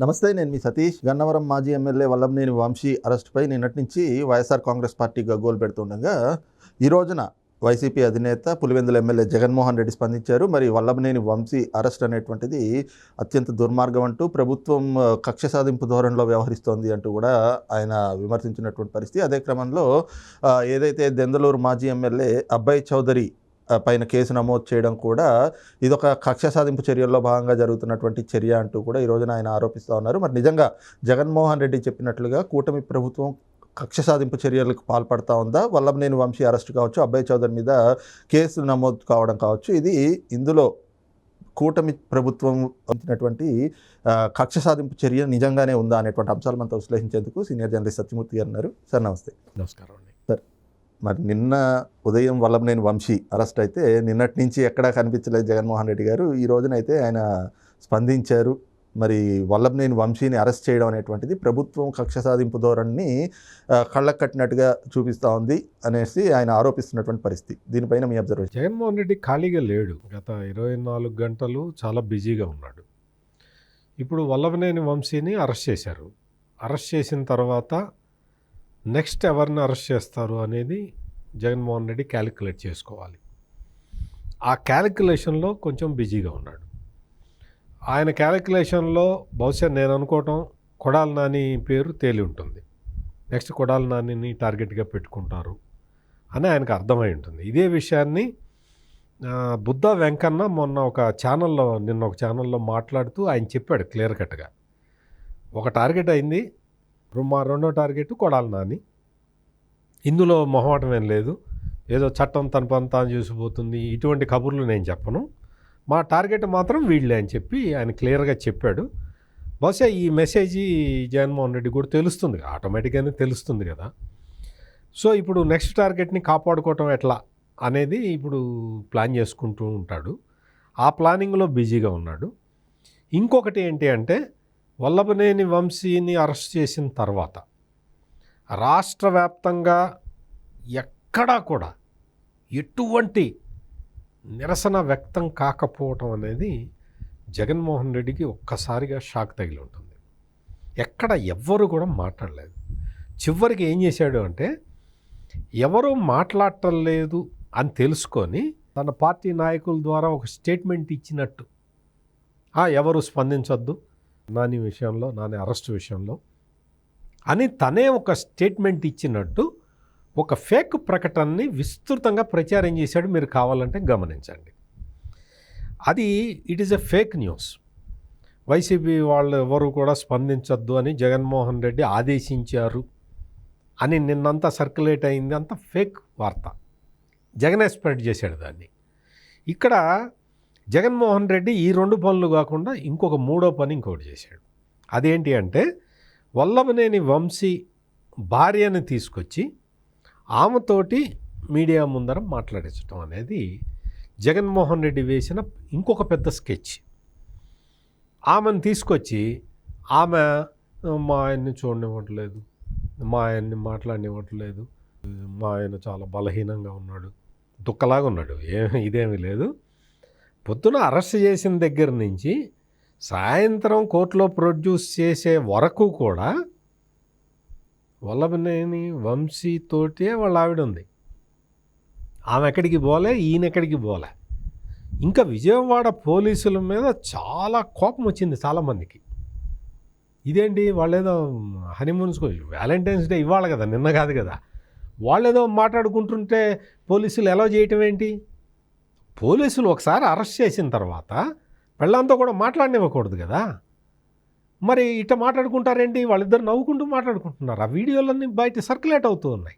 నమస్తే నేను మీ సతీష్. గన్నవరం మాజీ ఎమ్మెల్యే వల్లభనేని వంశీ అరెస్టుపై నిన్నటి నుంచి వైఎస్ఆర్ కాంగ్రెస్ పార్టీ గగ్గోలు పెడుతుండగా ఈ రోజున వైసీపీ అధినేత పులివెందుల ఎమ్మెల్యే జగన్మోహన్ రెడ్డి స్పందించారు. మరి వల్లభనేని వంశీ అరెస్ట్ అనేటువంటిది అత్యంత దుర్మార్గం అంటూ ప్రభుత్వం కక్ష సాధింపు ధోరణిలో వ్యవహరిస్తోంది అంటూ కూడా ఆయన విమర్శించినటువంటి పరిస్థితి. అదే క్రమంలో ఏదైతే దెందలూరు మాజీ ఎమ్మెల్యే అబ్బాయి చౌదరి పైన కేసు నమోదు చేయడం కూడా ఇదొక కక్ష సాధింపు చర్యల్లో భాగంగా జరుగుతున్నటువంటి చర్య అంటూ కూడా ఈ రోజున ఆయన ఆరోపిస్తూ ఉన్నారు. మరి నిజంగా జగన్మోహన్ రెడ్డి చెప్పినట్లుగా కూటమి ప్రభుత్వం కక్ష సాధింపు చర్యలకు పాల్పడతా ఉందా? వల్లభనేని వంశీ అరెస్ట్ కావచ్చు అబ్బాయి చౌదరి మీద కేసు నమోదు కావడం కావచ్చు. ఇది ఇందులో కూటమి ప్రభుత్వం వచ్చినటువంటి కక్ష సాధింపు చర్య నిజంగానే ఉందా అనేటువంటి అంశాలు మనతో విశ్లేషించేందుకు సీనియర్ జర్నలిస్ట్ సత్యమూర్తి గారు ఉన్నారు. సార్ నమస్తే. నమస్కారం అండి. మరి నిన్న ఉదయం వల్లభనేని వంశీ అరెస్ట్ అయితే నిన్నటి నుంచి ఎక్కడా కనిపించలేదు జగన్మోహన్ రెడ్డి గారు. ఈ రోజునైతే ఆయన స్పందించారు. మరి వల్లభనేని వంశీని అరెస్ట్ చేయడం అనేటువంటిది ప్రభుత్వం కక్ష సాధింపు ధోరణిని కళ్ళకు కట్టినట్టుగా చూపిస్తూ ఉంది అనేసి ఆయన ఆరోపిస్తున్నటువంటి పరిస్థితి. దీనిపైన మీ అబ్జర్వేషన్. జగన్మోహన్ రెడ్డి ఖాళీగా లేడు. గత ఇరవై నాలుగు గంటలు చాలా బిజీగా ఉన్నాడు. ఇప్పుడు వల్లభనేని వంశీని అరెస్ట్ చేశారు. అరెస్ట్ చేసిన తర్వాత నెక్స్ట్ ఎవరిని అరెస్ట్ చేస్తారు అనేది జగన్మోహన్ రెడ్డి క్యాలిక్యులేట్ చేసుకోవాలి. ఆ క్యాలిక్యులేషన్లో కొంచెం బిజీగా ఉన్నాడు. ఆయన క్యాలిక్యులేషన్లో బహుశా నేను అనుకోవటం కొడాల నాని పేరు తేలి ఉంటుంది. నెక్స్ట్ కొడాల నానిని టార్గెట్గా పెట్టుకుంటారు అని ఆయనకు అర్థమై ఉంటుంది. ఇదే విషయాన్ని బుద్ధ వెంకన్న మొన్న ఒక ఛానల్లో నిన్న ఒక ఛానల్లో మాట్లాడుతూ ఆయన చెప్పాడు క్లియర్ కట్గా. ఒక టార్గెట్ అయింది ఇప్పుడు మా రెండో టార్గెట్ కొడాలి నాని. ఇందులో మొహమాటం ఏం లేదు. ఏదో చట్టం తన పని తాను చూసిపోతుంది. ఇటువంటి కబుర్లు నేను చెప్పను. మా టార్గెట్ మాత్రం వీళ్ళే అని చెప్పి ఆయన క్లియర్గా చెప్పాడు. బహుశా ఈ మెసేజ్ జగన్మోహన్ రెడ్డి కూడా తెలుస్తుంది. ఆటోమేటిక్గానే తెలుస్తుంది కదా. సో ఇప్పుడు నెక్స్ట్ టార్గెట్ని కాపాడుకోవటం ఎట్లా అనేది ఇప్పుడు ప్లాన్ చేసుకుంటూ ఉంటాడు. ఆ ప్లానింగ్లో బిజీగా ఉన్నాడు. ఇంకొకటి ఏంటి అంటే వల్లభనేని వంశీని అరెస్ట్ చేసిన తర్వాత రాష్ట్ర వ్యాప్తంగా ఎక్కడా కూడా ఎటువంటి నిరసన వ్యక్తం కాకపోవటం అనేది జగన్మోహన్ రెడ్డికి ఒక్కసారిగా షాక్ తగిలి ఉంటుంది. ఎక్కడ ఎవ్వరు కూడా మాట్లాడలేదు. చివరికి ఏం చేశాడు అంటే ఎవరూ మాట్లాడటం లేదు అని తెలుసుకొని తన పార్టీ నాయకుల ద్వారా ఒక స్టేట్మెంట్ ఇచ్చినట్టు ఎవరు స్పందించొద్దు నాని విషయంలో నాని అరెస్ట్ విషయంలో. అని తనే ఒక స్టేట్మెంట్ ఇచ్చినట్టు ఒక ఫేక్ ప్రకటనని విస్తృతంగా ప్రచారం చేశాడు. మీరు కావాలంటే గమనించండి. అది it is a fake news YCP వాళ్ళు ఎవరు కూడా స్పందించొద్దు అని జగన్మోహన్ రెడ్డి ఆదేశించారు అని నిన్నంతా సర్క్యులేట్ అయింది. అంతా ఫేక్ వార్త. జగనే స్ప్రెడ్ చేశాడు దాన్ని. ఇక్కడ జగన్మోహన్ రెడ్డి ఈ రెండు పనులు కాకుండా ఇంకొక మూడో పని ఇంకోటి చేశాడు. అదేంటి అంటే వల్లభనేని వంశీ భార్యని తీసుకొచ్చి ఆమెతోటి మీడియా ముందర మాట్లాడించడం అనేది జగన్మోహన్ రెడ్డి వేసిన ఇంకొక పెద్ద స్కెచ్. ఆమెను తీసుకొచ్చి ఆమె మా ఆయన్ని చూడనివ్వట్లేదు. మా ఆయన్ని మాట్లాడనివ్వట్లేదు. మా ఆయన చాలా బలహీనంగా ఉన్నాడు. దుక్కలాగా ఉన్నాడు. ఏ ఇదేమీ లేదు. పొద్దున అరెస్ట్ చేసిన దగ్గర నుంచి సాయంత్రం కోర్టులో ప్రొడ్యూస్ చేసే వరకు కూడా వల్లభనేని వంశీతోటే వాళ్ళ ఆవిడ ఉంది. ఆమె ఎక్కడికి పోలే ఈయన ఎక్కడికి పోలే. ఇంకా విజయవాడ పోలీసుల మీద చాలా కోపం వచ్చింది చాలామందికి. ఇదేంటి వాళ్ళేదో హనీమూన్స్ వ్యాలంటైన్స్ డే ఇవ్వాలి కదా నిన్న కాదు కదా. వాళ్ళేదో మాట్లాడుకుంటుంటే పోలీసులు ఎలా చేయటం ఏంటి? పోలీసులు ఒకసారి అరెస్ట్ చేసిన తర్వాత పెళ్ళంతో కూడా మాట్లాడనివ్వకూడదు కదా. మరి ఇట్ట మాట్లాడుకుంటారేంటి? వాళ్ళిద్దరు నవ్వుకుంటూ మాట్లాడుకుంటున్నారు? ఆ వీడియోలన్నీ బయట సర్క్యులేట్ అవుతూ ఉన్నాయి.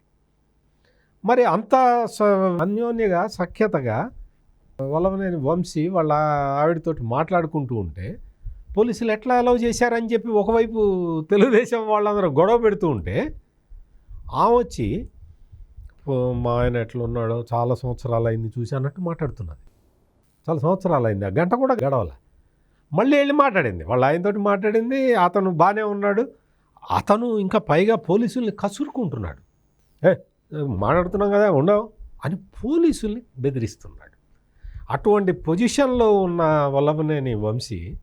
మరి అంత స- అన్యోన్యగా సఖ్యతగా వల్లభనేని వంశీ వాళ్ళ ఆవిడతోటి మాట్లాడుకుంటూ ఉంటే పోలీసులు ఎట్లా అలౌ చేశారని చెప్పి ఒకవైపు తెలుగుదేశం వాళ్ళందరూ గొడవ పెడుతూ ఉంటే ఆమె వచ్చి మా ఆయన ఎట్లా ఉన్నాడో చాలా సంవత్సరాలు అయింది చూసి అన్నట్టు మాట్లాడుతున్నది. చాలా సంవత్సరాలు అయింది ఆ గంట కూడా గడవల. మళ్ళీ వెళ్ళి మాట్లాడింది. వాళ్ళ ఆయనతోటి మాట్లాడింది. అతను బాగానే ఉన్నాడు. అతను ఇంకా పైగా పోలీసుల్ని కసురుకుంటున్నాడు. ఏ మాట్లాడుతున్నాం కదా ఉండవు అని పోలీసుల్ని బెదిరిస్తున్నాడు. అటువంటి పొజిషన్లో ఉన్న వల్లభనేని వంశీ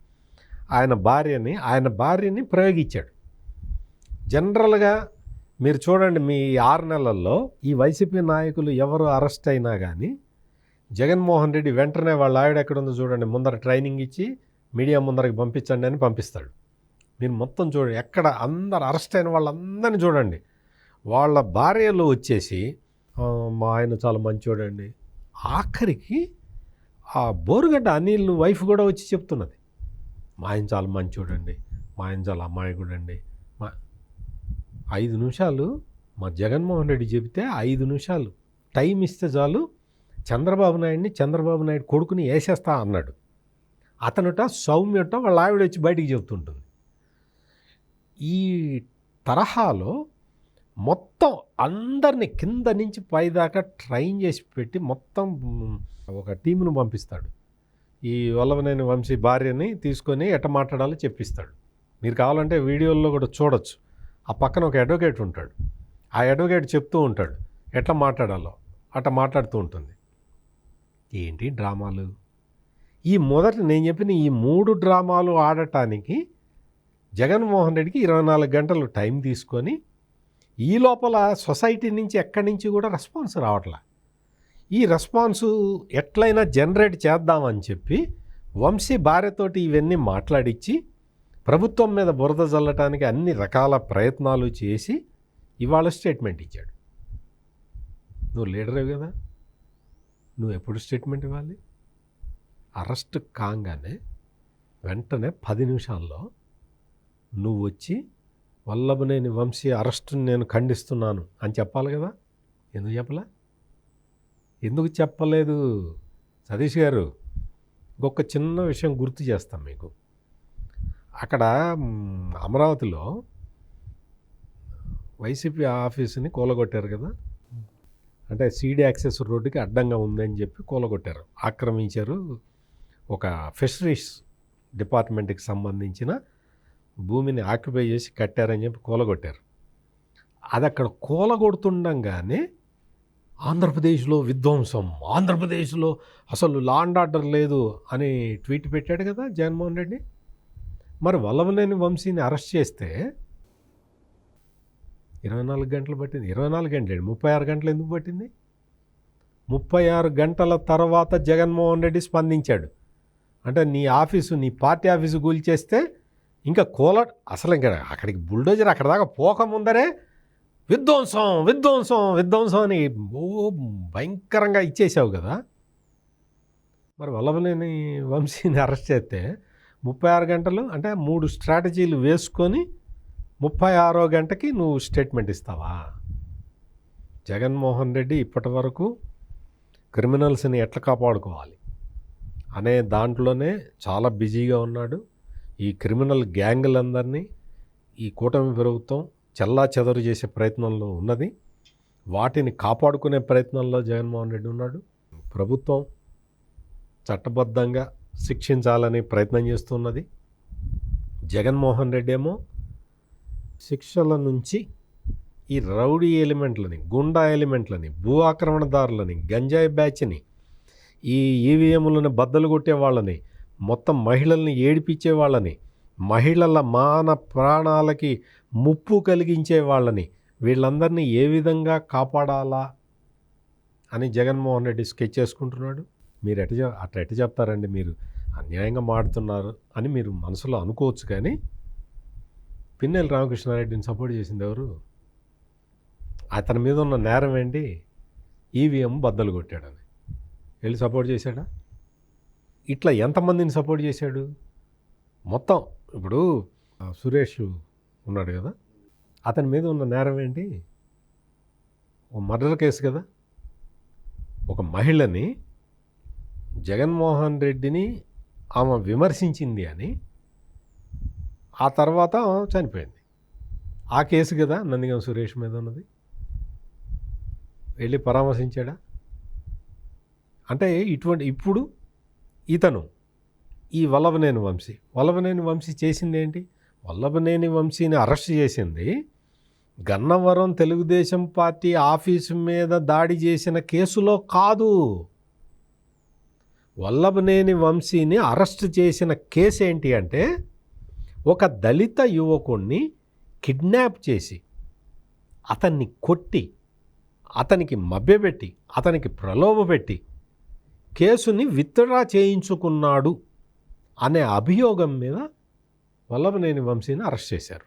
ఆయన భార్యని ఆయన భార్యని ప్రయోగించాడు. జనరల్గా మీరు చూడండి మీ ఆరు నెలల్లో ఈ వైసీపీ నాయకులు ఎవరు అరెస్ట్ అయినా కానీ జగన్మోహన్ రెడ్డి వెంటనే వాళ్ళ ఆవిడ ఎక్కడ ఉందో చూడండి. ముందర ట్రైనింగ్ ఇచ్చి మీడియా ముందరకి పంపించండి అని పంపిస్తాడు. మీరు మొత్తం చూడండి. ఎక్కడ అందరు అరెస్ట్ అయిన వాళ్ళందరినీ చూడండి. వాళ్ళ భార్యలు వచ్చేసి మా ఆయన చాలా మంచోడండి. ఆఖరికి ఆ బోరుగడ్డ అనిల్ వైఫ్ కూడా వచ్చి చెప్తున్నది. మా ఆయన చాలా మంచోడండి. మా ఆయన చాలా అమ్మాయి కూడా అండి ఐదు నిమిషాలు మా జగన్మోహన్ రెడ్డి చెబితే ఐదు నిమిషాలు. టైం ఇస్తే చాలు. చంద్రబాబు నాయుడిని చంద్రబాబు నాయుడు కొడుకుని వేసేస్తా అన్నాడు. అతనుట సౌమ్యట వాళ్ళ ఆవిడ వచ్చి బయటికి చెబుతుంటుంది. ఈ తరహాలో మొత్తం అందరిని కింద నుంచి పైదాకా ట్రైన్ చేసి పెట్టి మొత్తం ఒక టీమును పంపిస్తాడు. ఈ వల్లవనేని వంశీ భార్యని తీసుకొని ఎట మాట్లాడాలో చెప్పిస్తాడు. మీరు కావాలంటే వీడియోల్లో కూడా చూడొచ్చు. ఆ పక్కన ఒక అడ్వకేట్ ఉంటాడు. ఆ అడ్వకేట్ చెప్తూ ఉంటాడు ఎట్లా మాట్లాడాలో? అట్లా మాట్లాడుతూ ఉంటుంది. ఏంటి డ్రామాలు? ఈ మొదట నేను చెప్పిన ఈ మూడు డ్రామాలు ఆడటానికి జగన్మోహన్ రెడ్డికి ఇరవై నాలుగు గంటలు టైం తీసుకొని ఈ లోపల సొసైటీ నుంచి ఎక్కడి నుంచి కూడా రెస్పాన్స్ రావట్లా. ఈ రెస్పాన్స్ ఎట్లయినా జనరేట్ చేద్దామని చెప్పి వంశీ భార్యతోటి ఇవన్నీ మాట్లాడించి ప్రభుత్వం మీద బురద చల్లటానికి అన్ని రకాల ప్రయత్నాలు చేసి ఇవాళ స్టేట్మెంట్ ఇచ్చాడు. నువ్వు లీడరే కదా. నువ్వు ఎప్పుడు స్టేట్మెంట్ ఇవ్వాలి? అరెస్ట్ కాగానే వెంటనే పది నిమిషాల్లో నువ్వు వచ్చి వల్లభనేని వంశీ అరెస్టుని నేను ఖండిస్తున్నాను అని చెప్పాలి కదా. ఎందుకు చెప్పలే? ఎందుకు చెప్పలేదు? సతీష్ గారు ఇంకొక చిన్న విషయం గుర్తు చేస్తాం మీకు. అక్కడ అమరావతిలో వైసీపీ ఆఫీస్ని కూలగొట్టారు కదా? అంటే సీడీ యాక్సెస్ రోడ్డుకి అడ్డంగా ఉందని చెప్పి కూలగొట్టారు. ఆక్రమించారు ఒక ఫిషరీస్ డిపార్ట్మెంట్కి సంబంధించిన భూమిని ఆక్యుపై చేసి కట్టారని చెప్పి కూలగొట్టారు. అది అక్కడ కూలగొడుతుండగానే ఆంధ్రప్రదేశ్లో విధ్వంసం. ఆంధ్రప్రదేశ్లో అసలు లా అండ్ ఆర్డర్ లేదు అని ట్వీట్ పెట్టాడు కదా జగన్మోహన్ రెడ్డి? మరి వల్లవలేని వంశీని అరెస్ట్ చేస్తే ఇరవై నాలుగు గంటలు పట్టింది. ఇరవై నాలుగు గంటలు ముప్పై ఆరు గంటలు ఎందుకు పట్టింది? ముప్పై ఆరు గంటల తర్వాత జగన్మోహన్ రెడ్డి స్పందించాడు. అంటే నీ ఆఫీసు నీ పార్టీ ఆఫీసు కూల్చేస్తే ఇంకా కూల అసలు ఇంకా అక్కడికి బుల్డోజర్ అక్కడ దాకా పోకముందరే విధ్వంసం విధ్వంసం విధ్వంసం అని ఓ భయంకరంగా ఇచ్చేసావు కదా. మరి వల్లభనేని వంశీని అరెస్ట్ చేస్తే ముప్పై ఆరు గంటలు అంటే మూడు స్ట్రాటజీలు వేసుకొని ముప్పై ఆరో గంటకి నువ్వు స్టేట్మెంట్ ఇస్తావా? జగన్మోహన్ రెడ్డి ఇప్పటి వరకు క్రిమినల్స్ని ఎట్లా కాపాడుకోవాలి? అనే దాంట్లోనే చాలా బిజీగా ఉన్నాడు. ఈ క్రిమినల్ గ్యాంగులందరినీ ఈ కూటమి ప్రభుత్వం చెల్లా చెదరు చేసే ప్రయత్నంలో ఉన్నది. వాటిని కాపాడుకునే ప్రయత్నంలో జగన్మోహన్ రెడ్డి ఉన్నాడు. ప్రభుత్వం చట్టబద్ధంగా శిక్షించాలని ప్రయత్నం చేస్తున్నది. జగన్మోహన్ రెడ్డి ఏమో శిక్షల నుంచి ఈ రౌడీ ఎలిమెంట్లని గుండా ఎలిమెంట్లని భూ ఆక్రమణదారులని గంజాయి బ్యాచ్ని ఈ ఈవీఎంలను బద్దలు కొట్టే వాళ్ళని మొత్తం మహిళల్ని ఏడిపించే వాళ్ళని మహిళల మాన ప్రాణాలకి ముప్పు కలిగించే వాళ్ళని వీళ్ళందరినీ ఏ విధంగా కాపాడాలా అని జగన్మోహన్ రెడ్డి స్కెచ్ చేసుకుంటున్నాడు. మీరు ఎట అట్లా ఎట చెప్తారండి? మీరు అన్యాయంగా మాడుతున్నారు అని మీరు మనసులో అనుకోవచ్చు కానీ పిన్నెల రామకృష్ణారెడ్డిని సపోర్ట్ చేసింది ఎవరు? అతని మీద ఉన్న నేరం ఏంటి? ఈవీఎం బద్దలు కొట్టాడని. వెళ్ళి సపోర్ట్ చేశాడా? ఇట్లా ఎంతమందిని సపోర్ట్ చేశాడు? మొత్తం ఇప్పుడు సురేష్ ఉన్నాడు కదా? అతని మీద ఉన్న నేరం ఏంటి? ఒక మర్డర్ కేసు కదా? ఒక మహిళని జగన్మోహన్ రెడ్డిని ఆమె విమర్శించింది అని ఆ తర్వాత చనిపోయింది. ఆ కేసు కదా నందిగం సురేష్ మీద ఉన్నది. వెళ్ళి పరామర్శించాడా? అంటే ఇటువంటి ఇప్పుడు ఇతను ఈ వల్లభనేని వంశీ వల్లభనేని వంశీ చేసింది ఏంటి? వల్లభనేని వంశీని అరెస్ట్ చేసింది. గన్నవరం తెలుగుదేశం పార్టీ ఆఫీసు మీద దాడి చేసిన కేసులో కాదు. వల్లభనేని వంశీని అరెస్ట్ చేసిన కేసు ఏంటి అంటే ఒక దళిత యువకుణ్ణి కిడ్నాప్ చేసి అతన్ని కొట్టి అతనికి మభ్యపెట్టి అతనికి ప్రలోభపెట్టి కేసుని విత్డ్రా చేయించుకున్నాడు అనే అభియోగం మీద వల్లభనేని వంశీని అరెస్ట్ చేశారు.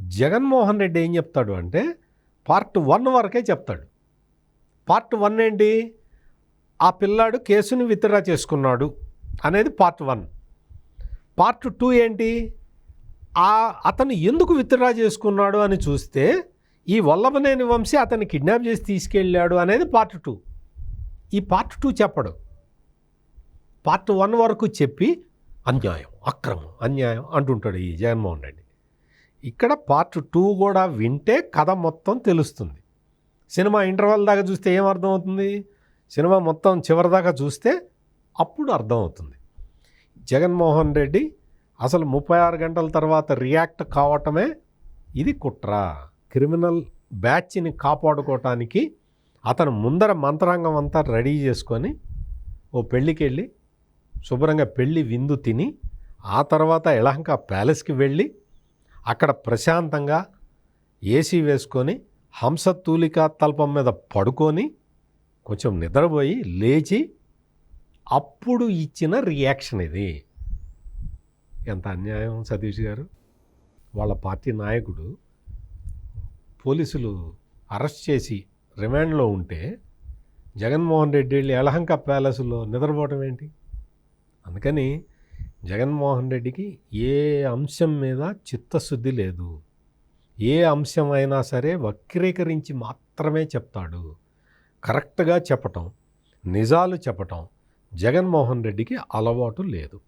జగన్మోహన్ రెడ్డి ఏం చెప్తాడు అంటే పార్ట్ వన్ వరకే చెప్తాడు. పార్ట్ వన్ ఏంటి? ఆ పిల్లాడు కేసుని విత్డ్రా చేసుకున్నాడు అనేది పార్ట్ వన్. పార్ట్ టూ ఏంటి? ఆ అతను ఎందుకు విత్డ్రా చేసుకున్నాడు అని చూస్తే ఈ వల్లభనేని వంశీ అతన్ని కిడ్నాప్ చేసి తీసుకెళ్ళాడు అనేది పార్ట్ టూ. ఈ పార్ట్ టూ చెప్పడు. పార్ట్ వన్ వరకు చెప్పి అన్యాయం అక్రమం అన్యాయం అంటుంటాడు ఈ జగన్మోహన్ రెడ్డి. ఇక్కడ పార్ట్ టూ కూడా వింటే కథ మొత్తం తెలుస్తుంది. సినిమా ఇంటర్వెల్ దాకా చూస్తే ఏం అర్థమవుతుంది? సినిమా మొత్తం చివరిదాకా చూస్తే అప్పుడు అర్థమవుతుంది. జగన్మోహన్ రెడ్డి అసలు ముప్పై ఆరు గంటల తర్వాత రియాక్ట్ కావటమే ఇది కుట్ర. క్రిమినల్ బ్యాచ్ని కాపాడుకోవటానికి అతను ముందర మంత్రాంగం అంతా రెడీ చేసుకొని ఓ పెళ్ళికి వెళ్ళి శుభ్రంగా పెళ్ళి విందు తిని ఆ తర్వాత ఎలహంక ప్యాలెస్కి వెళ్ళి అక్కడ ప్రశాంతంగా ఏసీ వేసుకొని హంస తూలిక తల్పం మీద పడుకొని కొంచెం నిద్రపోయి లేచి అప్పుడు ఇచ్చిన రియాక్షన్ ఇది. ఎంత అన్యాయం సతీష్ గారు? వాళ్ళ పార్టీ నాయకుడు పోలీసులు అరెస్ట్ చేసి రిమాండ్లో ఉంటే జగన్మోహన్ రెడ్డి వెళ్ళి యలహంక ప్యాలెస్లో నిద్రపోవటం ఏంటి? అందుకని జగన్మోహన్ రెడ్డికి ఏ అంశం మీద చిత్తశుద్ధి లేదు. ఏ అంశం అయినా సరే వక్రీకరించి మాత్రమే చెప్తాడు. కరెక్ట్గా చెప్పటం నిజాలు చెప్పటం జగన్మోహన్ రెడ్డికి అలవాటు లేదు.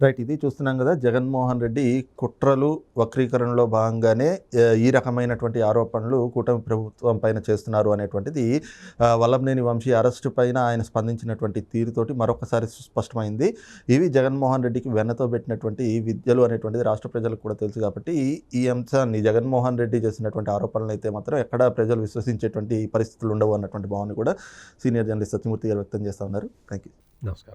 రైట్. ఇది చూస్తున్నాం కదా జగన్మోహన్ రెడ్డి కుట్రలు వక్రీకరణలో భాగంగానే ఈ రకమైనటువంటి ఆరోపణలు కూటమి ప్రభుత్వం పైన చేస్తున్నారు అనేటువంటిది వల్లంనేని వల్లభనేని వంశీ అరెస్టు పైన ఆయన స్పందించినటువంటి తీరుతోటి మరొకసారి స్పష్టమైంది ఇవి జగన్మోహన్ రెడ్డికి వెన్నతో పెట్టినటువంటి విద్యలు అనేటువంటిది రాష్ట్ర ప్రజలకు కూడా తెలుసు కాబట్టి ఈ- ఈ అంశాన్ని జగన్మోహన్ రెడ్డి చేసినటువంటి ఆరోపణలు అయితే మాత్రం ఎక్కడ ప్రజలు విశ్వసించేటువంటి పరిస్థితులు ఉండవు అన్నటువంటి భావన కూడా సీనియర్ జర్నలిస్ట్ సత్యమూర్తి గారు వ్యక్తం చేస్తూ ఉన్నారు. థ్యాంక్ యూ నమస్కారం.